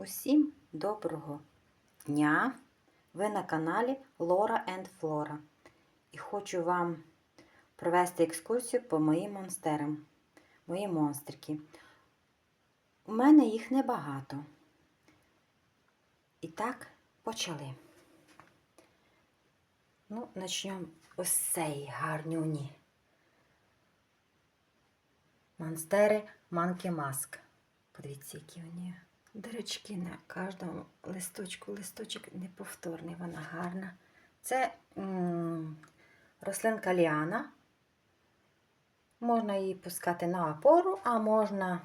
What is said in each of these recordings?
Усім доброго дня! Ви на каналі Лора and Flora. І хочу вам провести екскурсію по моїм монстерам. Мої монстрики. У мене їх небагато. І так, почали. Ну, почнемо ось цієї гарнюні. Монстери Monkey Mask. Подивіться, які вони дирочки на кожному листочку. Листочок неповторний, вона гарна. Це рослинка ліана. Можна її пускати на опору, а можна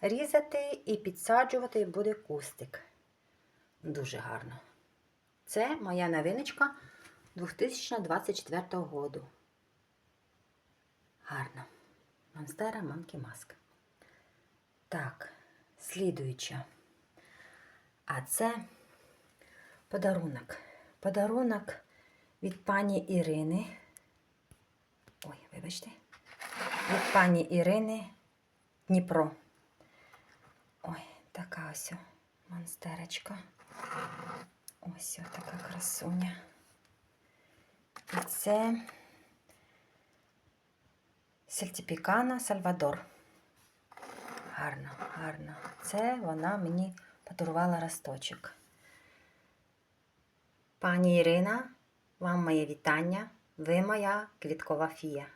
різати і підсаджувати, і буде кустик. Дуже гарно. Це моя новиночка 2024 року. Гарно. Монстера Monkey Mask. Так, слідуюча. А це подарунок. Подарунок від пані Ірини. Ой, вибачте. Від пані Ірини Дніпро. Ой, така ось монстерочка. Ось о така красуня. І це Сельтіпікана Сальвадор. Гарно, гарно. Це вона мені подарувала росточок. Пані Ірина, вам моє вітання. Ви моя квіткова фія.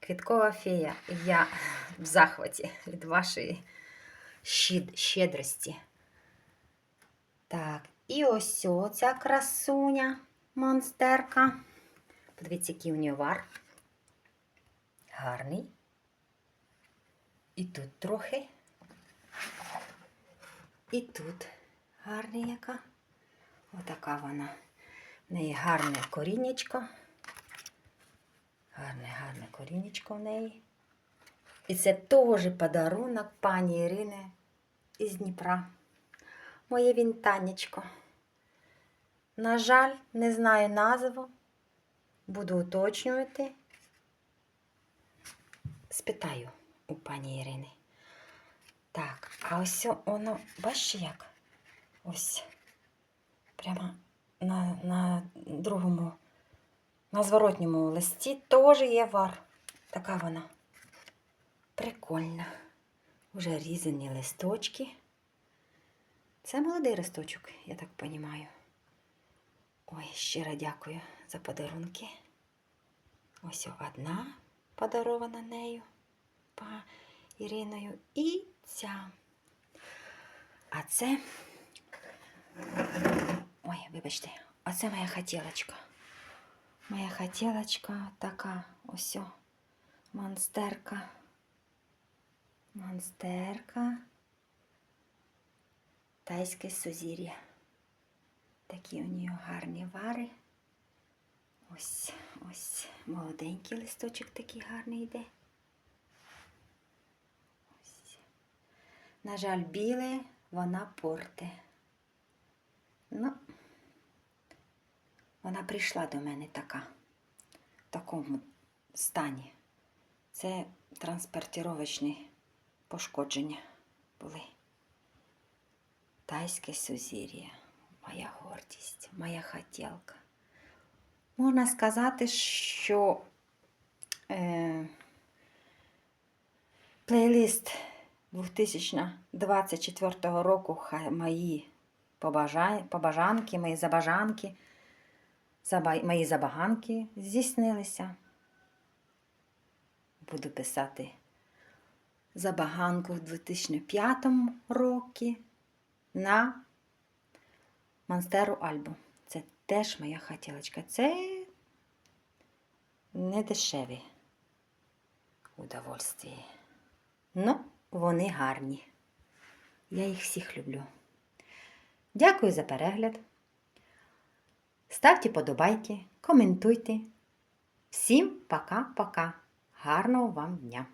Квіткова фія, я в захваті від вашої щедрості. Так, і ось ця красуня, монстерка. Подивіться, який у нього вар. Гарний. І тут трохи. І тут гарна яка. Отака вона. В неї гарне коріннячко. Гарне, гарне коріннячко в неї. І це теж подарунок пані Ірини із Дніпра. Моє вінтанечко. На жаль, не знаю назву. Буду уточнювати. Спитаю у пані Ірини. Так, а ось воно, бачите як? Ось. Прямо на, на другому, на зворотньому листі теж є вар. Така вона. Прикольна. Уже різані листочки. Це молодий листочок, я так розумію. Ой, щиро дякую за подарунки. Ось одна подарована нею па Іриною. І ця. А це. Ой, вибачте, а це моя хотілочка. Моя хотілочка така ось монстерка. Монстерка. Тайське сузір'я. Такі у нього гарні вари. Ось, ось молоденький листочок такий гарний йде. На жаль, біле вона порте. Ну, вона прийшла до мене така, в такому стані. Це транспортировочні пошкодження були. Тайське сузір'я, моя гордість, моя хотілка. Можна сказати, що е, плейлист 2024 року хай мої побажанки, мої забажанки, мої забаганки здійснилися. Буду писати забаганку в 2005 році на Монстеру Альбу. Це теж моя хотілочка. Це не дешеві удовольствие. Ну, вони гарні. Я їх всіх люблю. Дякую за перегляд. Ставте подобайки, коментуйте. Всім пока-пока. Гарного вам дня!